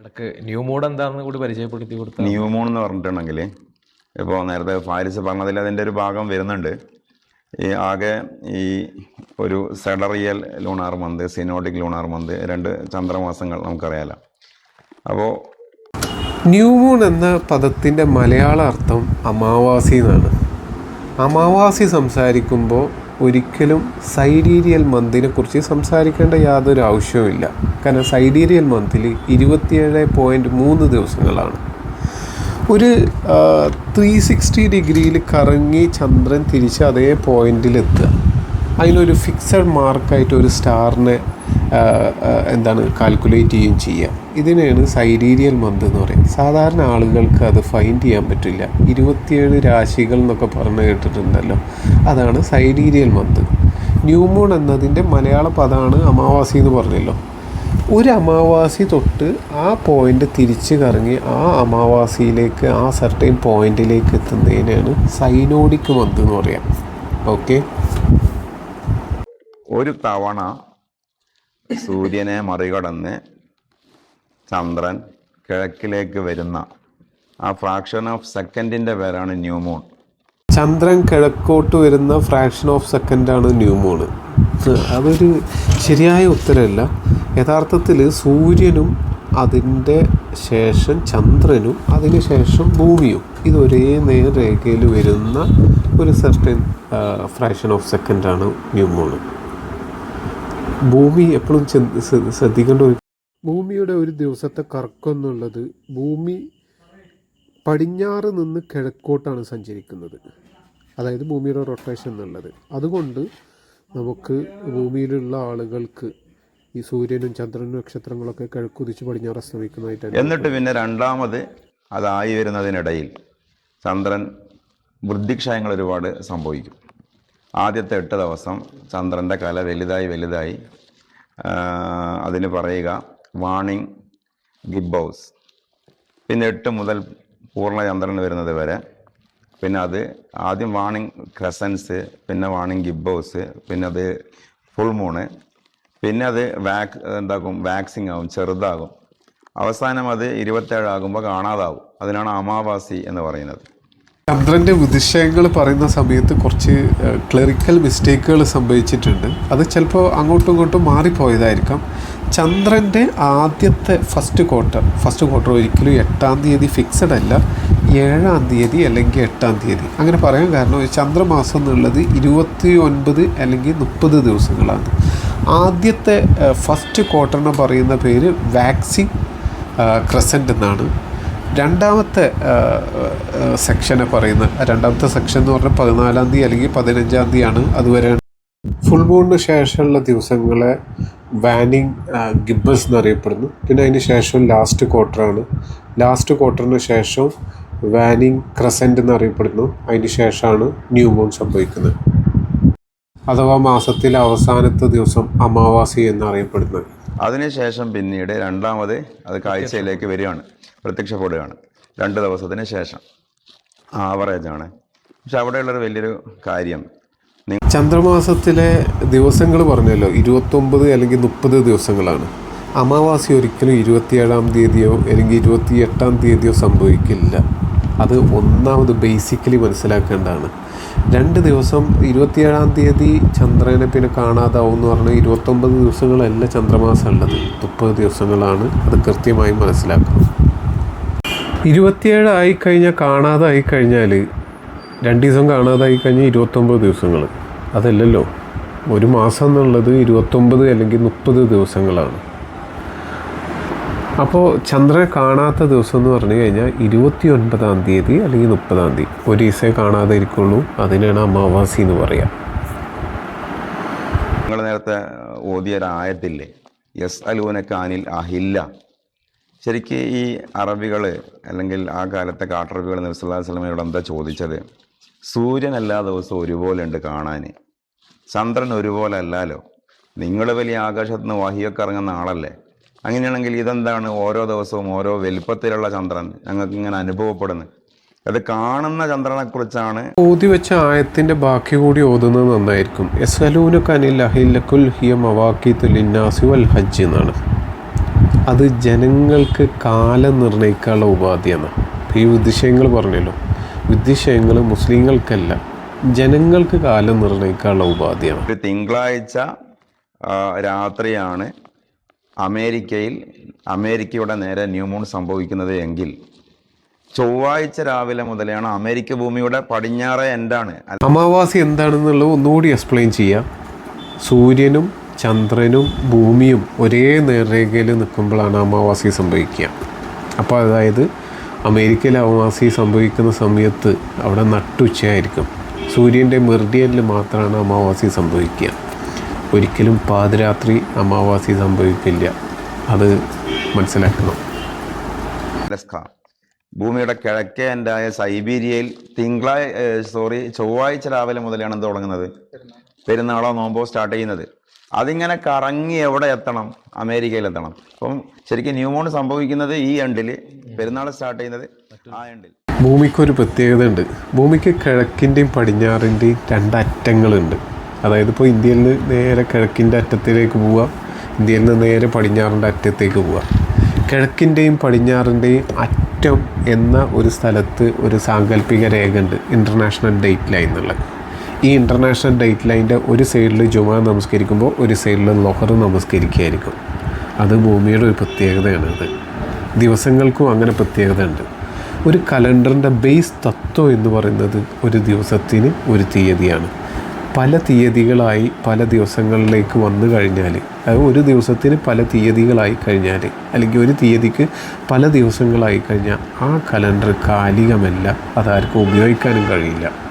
ഇടയ്ക്ക് new mode എന്താണെന്ന് കൂടി പരിചയപ്പെടുത്തി കൊടുത്തു ന്യൂ മൂൺ എന്ന് പറഞ്ഞിട്ടുണ്ടെങ്കിൽ ഇപ്പോൾ നേരത്തെ ഫാരിസ് പറഞ്ഞതിൽ അതിന്റെ ഒരു ഭാഗം വരുന്നുണ്ട്. ഈ ആകെ ഈ ഒരു sidereal lunar month synodic lunar month രണ്ട് ചന്ദ്രമാസങ്ങൾ നമുക്കറിയാലോ. അപ്പോൾ ന്യൂ മൂൺ എന്ന പദത്തിന്റെ മലയാള അർത്ഥം അമാവാസി എന്നാണ്. അമാവാസി സംസാരിക്കുമ്പോൾ ഒരിക്കലും സൈഡീരിയൽ മന്തിനെ കുറിച്ച് സംസാരിക്കേണ്ട യാതൊരു ആവശ്യവുമില്ല കാരണം സൈഡീരിയൽ മന്തിൽ ഇരുപത്തിയേഴ് പോയിന്റ് മൂന്ന് ദിവസങ്ങളാണ്. ഒരു ത്രീ സിക്സ്റ്റി ഡിഗ്രിയിൽ കറങ്ങി ചന്ദ്രൻ തിരിച്ച് അതേ പോയിന്റിലെത്തുക അതിനൊരു ഫിക്സഡ് മാർക്കായിട്ട് ഒരു സ്റ്റാറിനെ എന്താണ് കാൽക്കുലേറ്റ് ചെയ്യുകയും ചെയ്യുക ഇതിനെയാണ് സൈഡീരിയൽ മന്ത് എന്ന് പറയുന്നത്. സാധാരണ ആളുകൾക്ക് അത് ഫൈൻഡ് ചെയ്യാൻ പറ്റില്ല. ഇരുപത്തിയേഴ് രാശികൾ എന്നൊക്കെ പറഞ്ഞു കേട്ടിട്ടുണ്ടല്ലോ. അതാണ് സൈഡീരിയൽ മന്ത് ന്യൂമൂൺ എന്നതിന്റെ മലയാള പദമാണ് അമാവാസി എന്ന് പറഞ്ഞല്ലോ. ഒരു അമാവാസി തൊട്ട് ആ പോയിന്റ് തിരിച്ച് കറങ്ങി ആ അമാവാസിയിലേക്ക് ആ സർട്ടൈൻ പോയിന്റിലേക്ക് എത്തുന്നതിനാണ് സൈനോഡിക് മന്ത് എന്ന് പറയാം. ഓക്കെ ഒരു തവണ സൂര്യനെ മറികടന്ന് ചന്ദ്രൻ കിഴക്കിലേക്ക് വരുന്ന ആ ഫ്രാക്ഷൻ ഓഫ് സെക്കൻഡിന്റെ പേരാണ് ന്യൂ മൂൺ ചന്ദ്രൻ കിഴക്കോട്ട് വരുന്ന ഫ്രാക്ഷൻ ഓഫ് സെക്കൻഡാണ് ന്യൂമൂൺ അതൊരു ശരിയായ ഉത്തരമല്ല. യഥാർത്ഥത്തിൽ സൂര്യനും അതിന്റെ ശേഷം ചന്ദ്രനും അതിന് ശേഷം ഭൂമിയും. ഇത് ഒരേ നേർരേഖയിൽ വരുന്ന ഒരു സർട്ടൻ ഫ്രാക്ഷൻ ഓഫ് സെക്കൻഡാണ് ന്യൂമൂണ് ഭൂമി എപ്പോഴും ശ്രദ്ധിക്കേണ്ട ഒരു ഭൂമിയുടെ ഒരു ദിവസത്തെ കറക്കം എന്നുള്ളത് ഭൂമി പടിഞ്ഞാറ് നിന്ന് കിഴക്കോട്ടാണ് സഞ്ചരിക്കുന്നത്. അതായത് ഭൂമിയുടെ റൊട്ടേഷൻ എന്നുള്ളത്. അതുകൊണ്ട് നമുക്ക് ഭൂമിയിലുള്ള ആളുകൾക്ക് ഈ സൂര്യനും ചന്ദ്രനും നക്ഷത്രങ്ങളൊക്കെ കിഴക്കുതിച്ച് പടിഞ്ഞാറ് അസ്തമിക്കുന്നതായിട്ടാണ് എന്നിട്ട് പിന്നെ രണ്ടാമത് അതായി വരുന്നതിനിടയിൽ ചന്ദ്രൻ വൃദ്ധിക്ഷയങ്ങൾ ഒരുപാട് സംഭവിക്കും. ആദ്യത്തെ എട്ട് ദിവസം ചന്ദ്രന്റെ കല വലുതായി വലുതായി അതിന് പറയുക വാണിംഗ് ഗിബൗസ് പിന്നെ എട്ട് മുതൽ പൂർണ ചന്ദ്രൻ വരുന്നത് വരെ. പിന്നെ അത് ആദ്യം വാണിംഗ് ക്രസൻസ് പിന്നെ വാണിംഗ് ഗിബൗസ് പിന്നെ അത് ഫുൾ മൂണ് പിന്നെ അത് വാക് എന്താക്കും വാക്സിങ് ആകും ചെറുതാകും. അവസാനം അത് ഇരുപത്തേഴാകുമ്പോൾ കാണാതാവും. അതിനാണ് അമാവാസി എന്ന് പറയുന്നത്. ചന്ദ്രന്റെ വിതിശയങ്ങൾ പറയുന്ന സമയത്ത് കുറച്ച് ക്ലറിക്കൽ മിസ്റ്റേക്കുകൾ സംഭവിച്ചിട്ടുണ്ട്. അത് ചിലപ്പോൾ അങ്ങോട്ടും ഇങ്ങോട്ടും മാറിപ്പോയതായിരിക്കാം. ചന്ദ്രന്റെ ആദ്യത്തെ ഫസ്റ്റ് ക്വാർട്ടർ ഫസ്റ്റ് ക്വാർട്ടർ ഒരിക്കലും എട്ടാം തീയതി ഫിക്സഡ് അല്ല. ഏഴാം തീയതി അല്ലെങ്കിൽ എട്ടാം തീയതി. അങ്ങനെ പറയാൻ കാരണം ചന്ദ്രമാസം എന്നുള്ളത് ഇരുപത്തി ഒൻപത് അല്ലെങ്കിൽ മുപ്പത് ദിവസങ്ങളാണ്. ആദ്യത്തെ ഫസ്റ്റ് ക്വാർട്ടർ എന്ന് പറയുന്ന പേര് വാക്സിൻ ക്രസന്റ് എന്നാണ്. രണ്ടാമത്തെ സെക്ഷനെ പറയുന്ന രണ്ടാമത്തെ സെക്ഷൻ എന്ന് പറഞ്ഞാൽ പതിനാലാം തീയതി അല്ലെങ്കിൽ പതിനഞ്ചാം തീയതിയാണ് അതുവരെ ഫുൾ മൂണിന് ശേഷമുള്ള ദിവസങ്ങളെ വാനിങ് ഗിബ്ബസ് എന്നറിയപ്പെടുന്നു. പിന്നെ അതിന് ശേഷം ലാസ്റ്റ് ക്വാർട്ടറാണ് ലാസ്റ്റ് ക്വാർട്ടറിന് ശേഷം വാനിങ് ക്രസന്റ് എന്നറിയപ്പെടുന്നു. അതിന് ശേഷമാണ് ന്യൂ മൂൺ സംഭവിക്കുന്നത്. അഥവാ മാസത്തിലെ അവസാനത്തെ ദിവസം അമാവാസി എന്നറിയപ്പെടുന്നത്. അതിനുശേഷം പിന്നീട് രണ്ടാമത് അത് കാഴ്ചയിലേക്ക് വരികയാണ്. പ്രത്യക്ഷപ്പെടുകയാണ് രണ്ട് ദിവസത്തിന് ശേഷം. ആവറേജാണ്. പക്ഷെ അവിടെയുള്ളൊരു വലിയൊരു കാര്യം. ചന്ദ്രമാസത്തിലെ ദിവസങ്ങൾ പറഞ്ഞല്ലോ. ഇരുപത്തൊമ്പത് അല്ലെങ്കിൽ മുപ്പത് ദിവസങ്ങളാണ്. അമാവാസി ഒരിക്കലും ഇരുപത്തിയേഴാം തീയതിയോ അല്ലെങ്കിൽ ഇരുപത്തിയെട്ടാം തീയതിയോ സംഭവിക്കില്ല. അത് ഒന്നാമത് ബേസിക്കലി മനസ്സിലാക്കേണ്ടതാണ്. രണ്ട് ദിവസം ഇരുപത്തിയേഴാം തീയതി ചന്ദ്രനെ പിന്നെ കാണാതാവും എന്ന് പറഞ്ഞാൽ ഇരുപത്തൊമ്പത് ദിവസങ്ങളല്ല ചന്ദ്രമാസം ഉള്ളത് മുപ്പത് ദിവസങ്ങളാണ് അത് കൃത്യമായി മനസ്സിലാക്കണം. ഇരുപത്തിയേഴ് ആയി കഴിഞ്ഞാൽ കാണാതായി കഴിഞ്ഞാൽ രണ്ട് ദിവസം കാണാതായി കഴിഞ്ഞാൽ ഇരുപത്തൊമ്പത് ദിവസങ്ങൾ അതല്ലല്ലോ. ഒരു മാസം എന്നുള്ളത് ഇരുപത്തൊമ്പത് അല്ലെങ്കിൽ മുപ്പത് ദിവസങ്ങളാണ്. അപ്പോൾ ചന്ദ്രനെ കാണാത്ത ദിവസം എന്ന് പറഞ്ഞു കഴിഞ്ഞാൽ ഇരുപത്തി ഒൻപതാം തീയതി അല്ലെങ്കിൽ മുപ്പതാം തീയതി. ഒരു ദിവസമേ കാണാതെ ഇരിക്കുള്ളൂ അതിനാണ് അമാവാസി എന്ന് പറയാം. നിങ്ങൾ നേരത്തെ ഓതിയൊരായത്തില്ലേ യസ് അലൂനക്കാനിൽ അഹില്ല. ശരിക്ക് ഈ അറബികൾ അല്ലെങ്കിൽ ആ കാലത്തെ കാട്ടറബികൾ നബ്സല്ലാ സ്വലമയോട് എന്താ ചോദിച്ചത്? സൂര്യൻ എല്ലാ ദിവസവും ഒരുപോലെ ഉണ്ട് കാണാൻ ചന്ദ്രൻ ഒരുപോലെ അല്ലല്ലോ നിങ്ങൾ വലിയ ആകാശത്ത് നിന്ന് വാഹിയൊക്കെ ഇറങ്ങുന്ന ആളല്ലേ? അങ്ങനെയാണെങ്കിൽ ഇതെന്താണ് ഓരോ ദിവസവും ഓരോ വലിപ്പത്തിലുള്ള ചന്ദ്രൻ ഞങ്ങൾക്ക് ഇങ്ങനെ അനുഭവപ്പെടുന്നത്. അത് കാണുന്ന ചന്ദ്രനെക്കുറിച്ചാണ്. ഓതി വെച്ച ആയത്തിന്റെ ബാക്കി കൂടി ഓതുന്നത് നന്നായിരിക്കും. അഹില്ലക്കുൽ ഹിയ വൽ ഹജ്ജ് എന്നാണ്. അത് ജനങ്ങൾക്ക് കാലം നിർണയിക്കാനുള്ള ഉപാധിയാണ് ഈ വിദ്യശയങ്ങൾ പറഞ്ഞല്ലോ. വിദ്യശയങ്ങൾ മുസ്ലിങ്ങൾക്കല്ല ജനങ്ങൾക്ക് കാലം നിർണയിക്കാനുള്ള ഉപാധിയാണ്. തിങ്കളാഴ്ച രാത്രിയാണ് അമേരിക്കയിൽ അമേരിക്കയുടെ നേരെ ന്യൂമൂൺ സംഭവിക്കുന്നത് എങ്കിൽ ചൊവ്വാഴ്ച രാവിലെ മുതലാണ് അമേരിക്ക ഭൂമിയുടെ പടിഞ്ഞാറ് എൻഡാണ്. അമാവാസി എന്താണെന്നുള്ളത് ഒന്നുകൂടി എക്സ്പ്ലെയിൻ ചെയ്യാം. സൂര്യനും ചന്ദ്രനും ഭൂമിയും ഒരേ നേർരേഖയിൽ നിൽക്കുമ്പോഴാണ് അമാവാസി സംഭവിക്കുക. അപ്പോൾ അതായത് അമേരിക്കയിൽ അമാവാസി സംഭവിക്കുന്ന സമയത്ത് അവിടെ നട്ടുച്ചയായിരിക്കും. സൂര്യന്റെ മെറിഡിയനിൽ മാത്രമാണ് അമാവാസി സംഭവിക്കുക. ഒരിക്കലും പാതിരാത്രി അമാവാസി സംഭവിക്കില്ല. അത് മനസ്സിലാക്കണം. ഭൂമിയുടെ കിഴക്കേ എൻഡായ സൈബീരിയയിൽ തിങ്കളാ സോറി ചൊവ്വാഴ്ച രാവിലെ മുതലാണ് എന്ത് തുടങ്ങുന്നത്? പെരുന്നാളോ നോമ്പോ സ്റ്റാർട്ട് ചെയ്യുന്നത്. അതിങ്ങനെ കറങ്ങി എവിടെ എത്തണം? അമേരിക്കയിൽ എത്തണം. അപ്പം ശരിക്കും ന്യൂമോൺ സംഭവിക്കുന്നത് ഈ എണ്ടിൽ പെരുന്നാൾ സ്റ്റാർട്ട് ചെയ്യുന്നത് ആ എണ്ടിൽ ഭൂമിക്കൊരു പ്രത്യേകത ഉണ്ട് ഭൂമിക്ക് കിഴക്കിന്റെയും പടിഞ്ഞാറിന്റെയും രണ്ടറ്റങ്ങളുണ്ട്. അതായത് ഇപ്പോൾ ഇന്ത്യയിൽ നിന്ന് നേരെ കിഴക്കിന്റെ അറ്റത്തിലേക്ക് പോവുക ഇന്ത്യയിൽ നിന്ന് നേരെ പടിഞ്ഞാറിന്റെ അറ്റത്തേക്ക് പോവുക. കിഴക്കിന്റെയും പടിഞ്ഞാറിന്റെയും അറ്റം എന്ന ഒരു സ്ഥലത്ത് ഒരു സാങ്കല്പിക രേഖ ഉണ്ട് ഇന്റർനാഷണൽ ഡേറ്റ് ലൈൻ എന്നുള്ളത്. ഈ ഇന്റർനാഷണൽ ഡേറ്റ് ലൈന്റെ ഒരു സൈഡിൽ ജുമാ നമസ്കരിക്കുമ്പോൾ ഒരു സൈഡിൽ ലൊഹർ നമസ്കരിക്കുകയായിരിക്കും. അത് ഭൂമിയുടെ ഒരു പ്രത്യേകതയാണ് ദിവസങ്ങൾക്കും അങ്ങനെ പ്രത്യേകത ഉണ്ട് ഒരു കലണ്ടറിന്റെ ബേസ് തത്വം എന്ന് പറയുന്നത് ഒരു ദിവസത്തിന് ഒരു തീയതിയാണ്. പല തീയതികളായി പല ദിവസങ്ങളിലേക്ക് വന്നു കഴിഞ്ഞാൽ അത് ഒരു ദിവസത്തിന് പല തീയതികളായി കഴിഞ്ഞാൽ അല്ലെങ്കിൽ ഒരു തീയതിക്ക് പല ദിവസങ്ങളായി കഴിഞ്ഞാൽ ആ കലണ്ടർ കാലികമല്ല അതാർക്കും ഉപയോഗിക്കാനും കഴിയില്ല.